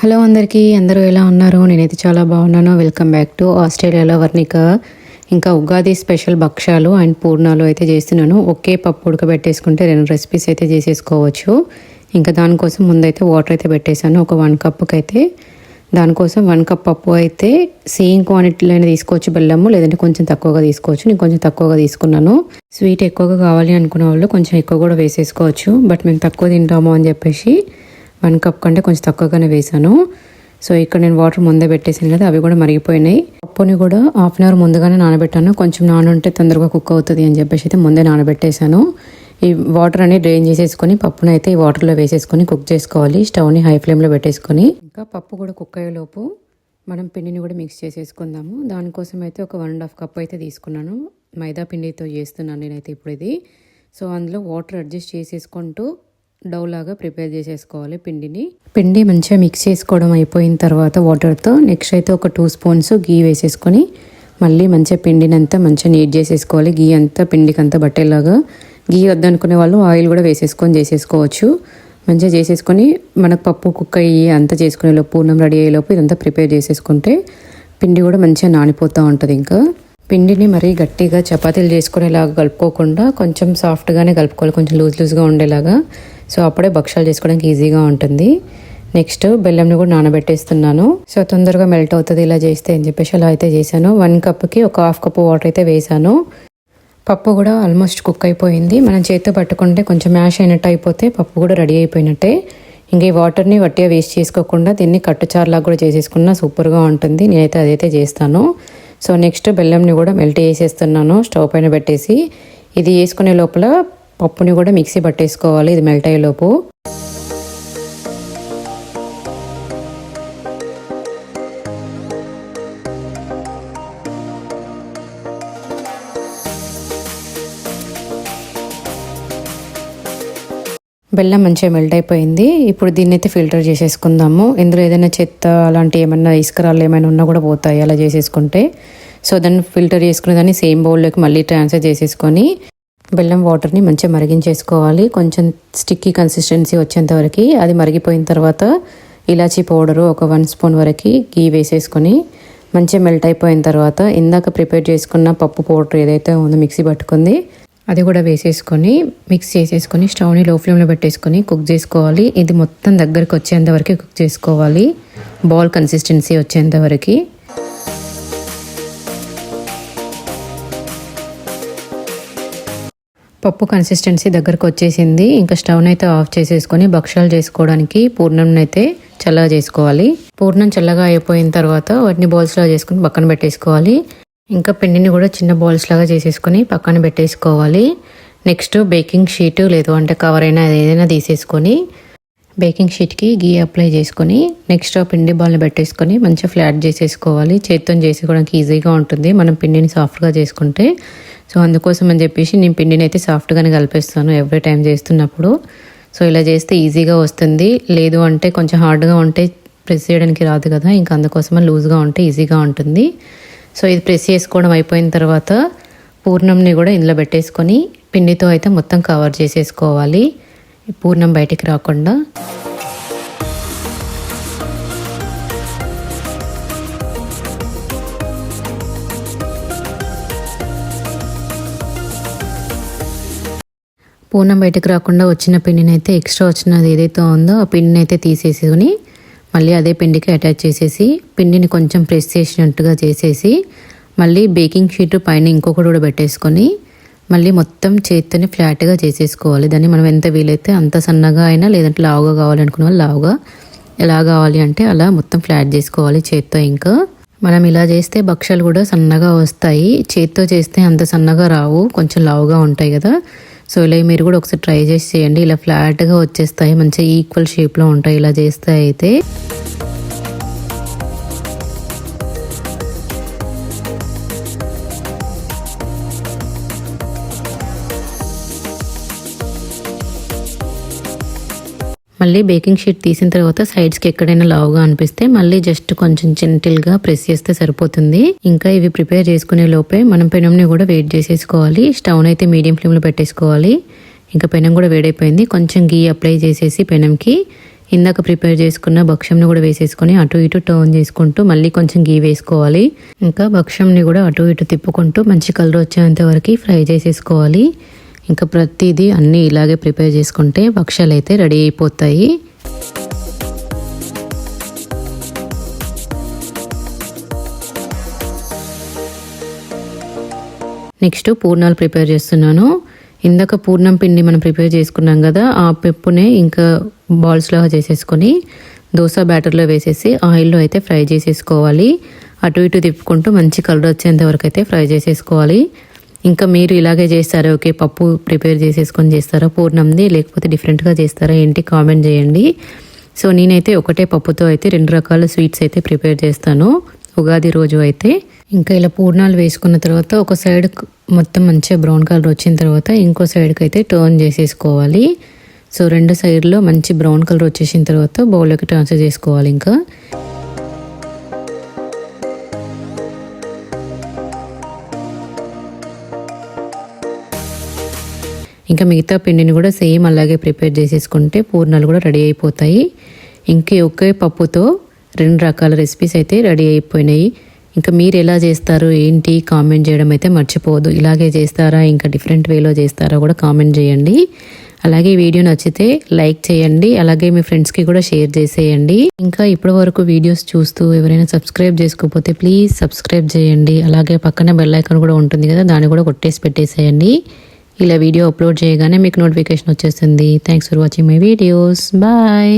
Hello అందరికీ. అందరూ ఎలా ఉన్నారు? నేనైతే చాలా బాగున్నాను. వెల్కమ్ బ్యాక్ టు ఆస్ట్రేలియాలో వర్ణిక. ఇంకా ఉగాది స్పెషల్ భక్ష్యాలు అండ్ పూర్ణాలు అయితే చేస్తున్నాను. ఒకే పప్పు ఉడకబెట్టేసుకుంటే రెండు రెసిపీస్ అయితే చేసేసుకోవచ్చు. ఇంకా దానికోసం ముందైతే వాటర్ అయితే పెట్టేశాను. ఒక వన్ కప్కి అయితే దానికోసం వన్ కప్ పప్పు అయితే సేమ్ క్వాంటిటీలో తీసుకోవచ్చు బెల్లము లేదంటే కొంచెం తక్కువగా తీసుకోవచ్చు. నేను కొంచెం తక్కువగా తీసుకున్నాను. స్వీట్ ఎక్కువగా కావాలి అనుకున్న వాళ్ళు కొంచెం ఎక్కువ కూడా వేసేసుకోవచ్చు. బట్ మేము తక్కువ తింటాము అని చెప్పేసి వన్ కప్ కంటే కొంచెం తక్కువగానే వేసాను సో ఇక్కడ నేను వాటర్ ముందే పెట్టేసాను కదా అవి కూడా మరిగిపోయినాయి. పప్పుని కూడా హాఫ్ అన్ అవర్ ముందుగానే నానబెట్టాను. కొంచెం నానుంటే తొందరగా కుక్ అవుతుంది అని చెప్పేసి అయితే ముందే నానబెట్టేశాను. ఈ వాటర్ అనేది డ్రైన్ చేసేసుకొని పప్పును అయితే ఈ వాటర్లో వేసేసుకొని కుక్ చేసుకోవాలి. స్టవ్ని హై ఫ్లేమ్లో పెట్టేసుకొని. ఇంకా పప్పు కూడా కుక్ అయ్యేలోపు మనం పిండిని కూడా మిక్స్ చేసేసుకుందాము. దానికోసం అయితే ఒక వన్ అండ్ హాఫ్ కప్ అయితే తీసుకున్నాను. మైదా పిండితో చేస్తున్నాను నేనైతే ఇప్పుడు ఇది. సో అందులో వాటర్ అడ్జస్ట్ చేసేసుకుంటూ డౌ లాగా ప్రిపేర్ చేసేసుకోవాలి పిండిని. పిండి మంచిగా మిక్స్ చేసుకోవడం అయిపోయిన తర్వాత వాటర్తో నెక్స్ట్ అయితే ఒక టూ స్పూన్స్ గీ వేసేసుకొని మళ్ళీ మంచిగా పిండిని అంతా మంచిగా నీట్ చేసేసుకోవాలి. గీ అంతా పిండికి అంతా బట్టేలాగా గీ వద్దనుకునే వాళ్ళు ఆయిల్ కూడా వేసేసుకొని చేసేసుకోవచ్చు. మంచిగా చేసేసుకొని మనకు పప్పు కుక్క అయ్యి అంతా చేసుకునే లోపు పూర్ణం రెడీ అయ్యేలోపు ఇదంతా ప్రిపేర్ చేసేసుకుంటే పిండి కూడా మంచిగా నానిపోతూ ఉంటుంది ఇంకా. పిండిని మరీ గట్టిగా చపాతీలు చేసుకునేలాగా కలుపుకోకుండా కొంచెం సాఫ్ట్గానే కలుపుకోవాలి. కొంచెం లూజ్ లూజ్గా ఉండేలాగా. సో అప్పుడే భక్షాలు చేసుకోవడానికి ఈజీగా ఉంటుంది. నెక్స్ట్ బెల్లంని కూడా నానబెట్టేస్తున్నాను. సో తొందరగా మెల్ట్ అవుతుంది ఇలా చేస్తే అని చెప్పేసి అలా అయితే చేశాను. వన్ కప్కి ఒక హాఫ్ కప్ వాటర్ అయితే వేసాను పప్పు కూడా ఆల్మోస్ట్ కుక్ అయిపోయింది. మనం చేతితో పట్టుకుంటే కొంచెం మ్యాష్ అయినట్టు అయిపోతే పప్పు కూడా రెడీ అయిపోయినట్టే. ఇంక ఈ వాటర్ని వట్టిగా వేస్ట్ చేసుకోకుండా దీన్ని కట్టుచారులాగా కూడా చేసేసుకున్నా సూపర్గా ఉంటుంది. నేనైతే అదైతే చేస్తాను. సో నెక్స్ట్ బెల్లంని కూడా మెల్ట్ చేసేస్తున్నాను స్టవ్ పైన పెట్టేసి. ఇది వేసుకునే లోపల పప్పుని కూడా మిక్సీ పట్టేసుకోవాలి. ఇది మెల్ట్ అయ్యేలోపు బెల్లం మంచిగా మెల్ట్ అయిపోయింది. ఇప్పుడు దీన్ని అయితే ఫిల్టర్ చేసేసుకుందాము. ఇందులో ఏదైనా చెత్త అలాంటి ఏమైనా ఇసుకరాలు ఏమైనా ఉన్నా కూడా పోతాయి. అలా చేసేసుకుంటే. సో దాన్ని ఫిల్టర్ చేసుకునే దాన్ని సేమ్ బౌల్లోకి మళ్ళీ ట్రాన్స్ఫర్ చేసేసుకొని బెల్లం వాటర్ని మంచిగా మరిగించేసుకోవాలి. కొంచెం స్టిక్కీ కన్సిస్టెన్సీ వచ్చేంత వరకు అది మరిగిపోయిన తర్వాత ఇలాచీ పౌడరు ఒక వన్ స్పూన్ వరకు గీ వేసేసుకొని మంచిగా మెల్ట్ అయిపోయిన తర్వాత ఇందాక ప్రిపేర్ చేసుకున్న పప్పు పౌడర్ ఏదైతే ఉందో మిక్సీ పట్టుకుంది అది కూడా వేసేసుకొని మిక్స్ చేసేసుకొని స్టవ్ని లో ఫ్లేమ్లో పెట్టేసుకొని కుక్ చేసుకోవాలి. ఇది మొత్తం దగ్గరికి వచ్చేంత వరకు కుక్ చేసుకోవాలి. బాల్ కన్సిస్టెన్సీ వచ్చేంత వరకు. పప్పు కన్సిస్టెన్సీ దగ్గరకు వచ్చేసింది. ఇంకా స్టవ్ని అయితే ఆఫ్ చేసేసుకొని భక్షాలు చేసుకోవడానికి పూర్ణం అయితే చల్లగా చేసుకోవాలి. పూర్ణం చల్లగా అయిపోయిన తర్వాత వాటిని బౌల్స్లో చేసుకుని పక్కన పెట్టేసుకోవాలి. ఇంకా పిండిని కూడా చిన్న బాల్స్ లాగా చేసేసుకొని పక్కన పెట్టేసుకోవాలి. నెక్స్ట్ బేకింగ్ షీట్ లేదు అంటే కవర్ అయినా ఏదైనా తీసేసుకొని బేకింగ్ షీట్కి గీ అప్లై చేసుకొని నెక్స్ట్ ఆ పిండి బాల్ని పెట్టేసుకొని మంచిగా ఫ్లాట్ చేసేసుకోవాలి. చేతితో చేసుకోవడానికి ఈజీగా ఉంటుంది. మనం పిండిని సాఫ్ట్గా చేసుకుంటే సో అందుకోసం అని చెప్పేసి నేను పిండిని అయితే సాఫ్ట్గానే కలిపేస్తాను ఎవ్రీ టైం చేస్తున్నప్పుడు. సో ఇలా చేస్తే ఈజీగా వస్తుంది. లేదు అంటే కొంచెం హార్డ్గా ఉంటే ప్రెస్ చేయడానికి రాదు కదా ఇంకా అందుకోసమే లూజ్గా ఉంటే ఈజీగా ఉంటుంది. సో ఇది ప్రెస్ చేసుకోవడం అయిపోయిన తర్వాత పూర్ణంని కూడా ఇందులో పెట్టేసుకొని పిండితో అయితే మొత్తం కవర్ చేసేసుకోవాలి. పూర్ణం బయటికి రాకుండా. పూనం బయటకు రాకుండా వచ్చిన పిండిని అయితే ఎక్స్ట్రా వచ్చినది ఏదైతే ఉందో ఆ పిండిని అయితే తీసేసుకొని మళ్ళీ అదే పిండికి అటాచ్ చేసేసి పిండిని కొంచెం ప్రెస్ చేసినట్టుగా చేసేసి మళ్ళీ బేకింగ్ షీట్ పైన ఇంకొకటి కూడా పెట్టేసుకొని మళ్ళీ మొత్తం చేత్తోని ఫ్లాట్గా చేసేసుకోవాలి. దాన్ని మనం ఎంత వీలైతే అంత సన్నగా అయినా లేదంటే లావుగా కావాలనుకున్న వాళ్ళు లావుగా ఎలా కావాలి అంటే అలా మొత్తం ఫ్లాట్ చేసుకోవాలి చేత్తో ఇంకా. మనం ఇలా చేస్తే భక్షాలు కూడా సన్నగా వస్తాయి. చేత్తో చేస్తే అంత సన్నగా రావు కొంచెం లావుగా ఉంటాయి కదా. సో ఇలా మీరు కూడా ఒకసారి ట్రై చేసి చేయండి. ఇలా ఫ్లాట్గా వచ్చేస్తాయి మంచిగా ఈక్వల్ షేప్లో ఉంటాయి ఇలా చేస్తే అయితే. మళ్ళీ బేకింగ్ షీట్ తీసిన తర్వాత సైడ్స్కి ఎక్కడైనా లావుగా అనిపిస్తే మళ్ళీ జస్ట్ కొంచెం జెంటిల్గా ప్రెస్ చేస్తే సరిపోతుంది. ఇంకా ఇవి ప్రిపేర్ చేసుకునే లోపే మనం పెనంని కూడా వెయిట్ చేసేసుకోవాలి. స్టవ్ అయితే మీడియం ఫ్లేమ్లో పెట్టేసుకోవాలి. ఇంకా పెనం కూడా వేడైపోయింది. కొంచెం గీ అప్లై చేసేసి పెనంకి. ఇందాక ప్రిపేర్ చేసుకున్న భక్ష్యంని కూడా వేసేసుకొని అటు ఇటు టర్న్ చేసుకుంటూ మళ్ళీ కొంచెం గీ వేసుకోవాలి. ఇంకా భక్ష్యంని కూడా అటు ఇటు తిప్పుకుంటూ మంచి కలర్ వచ్చేంత వరకు ఫ్రై చేసేసుకోవాలి. ఇంకా ప్రతిదీ అన్నీ ఇలాగే ప్రిపేర్ చేసుకుంటే భక్ష్యాలు అయితే రెడీ అయిపోతాయి. నెక్స్ట్ పూర్ణాలు ప్రిపేర్ చేస్తున్నాను. ఇందాక పూర్ణం పిండి మనం ప్రిపేర్ చేసుకున్నాం కదా ఆ పెప్పునే ఇంకా బాల్స్లో చేసేసుకొని దోశ బ్యాటర్లో వేసేసి ఆయిల్లో అయితే ఫ్రై చేసేసుకోవాలి. అటు ఇటు తిప్పుకుంటూ మంచి కలర్ వచ్చేంత వరకు అయితే ఫ్రై చేసేసుకోవాలి. ఇంకా మీరు ఇలాగే చేస్తారా? ఓకే పప్పు ప్రిపేర్ చేసేసుకొని చేస్తారా? పూర్ణంది లేకపోతే డిఫరెంట్గా చేస్తారా? ఏంటి కామెంట్ చేయండి. సో నేనైతే ఒకటే పప్పుతో అయితే రెండు రకాల స్వీట్స్ అయితే ప్రిపేర్ చేస్తాను. ఉగాది రోజు అయితే. ఇంకా ఇలా పూర్ణాలు వేసుకున్న తర్వాత ఒక సైడ్ మొత్తం మంచిగా బ్రౌన్ కలర్ వచ్చిన తర్వాత ఇంకో సైడ్కి అయితే టర్న్ చేసేసుకోవాలి. సో రెండు సైడ్లో మంచి బ్రౌన్ కలర్ వచ్చేసిన తర్వాత బౌల్లోకి ట్రాన్స్ఫర్ చేసుకోవాలి ఇంకా. ఇంకా మిగతా పిండిని కూడా సేమ్ అలాగే ప్రిపేర్ చేసేసుకుంటే పూర్ణాలు కూడా రెడీ అయిపోతాయి. ఇంకే ఒకే పప్పుతో రెండు రకాల రెసిపీస్ అయితే రెడీ అయిపోయినాయి. ఇంకా మీరు ఎలా చేస్తారు ఏంటి కామెంట్ చేయడం అయితే మర్చిపోవద్దు. ఇలాగే చేస్తారా ఇంకా డిఫరెంట్ వేలో చేస్తారా కూడా కామెంట్ చేయండి. అలాగే వీడియో నచ్చితే లైక్ చేయండి. అలాగే మీ ఫ్రెండ్స్కి కూడా షేర్ చేసేయండి. ఇంకా ఇప్పటి వరకు వీడియోస్ చూస్తూ ఎవరైనా సబ్స్క్రైబ్ చేసుకోకపోతే ప్లీజ్ సబ్స్క్రైబ్ చేయండి. అలాగే పక్కన బెల్ ఐకాన్ కూడా ఉంటుంది కదా దాన్ని కూడా కొట్టేసి పెట్టేసేయండి. ఇలా వీడియో అప్లోడ్ చేయగానే మీకు నోటిఫికేషన్ వచ్చేస్తుంది thanks for watching my videos bye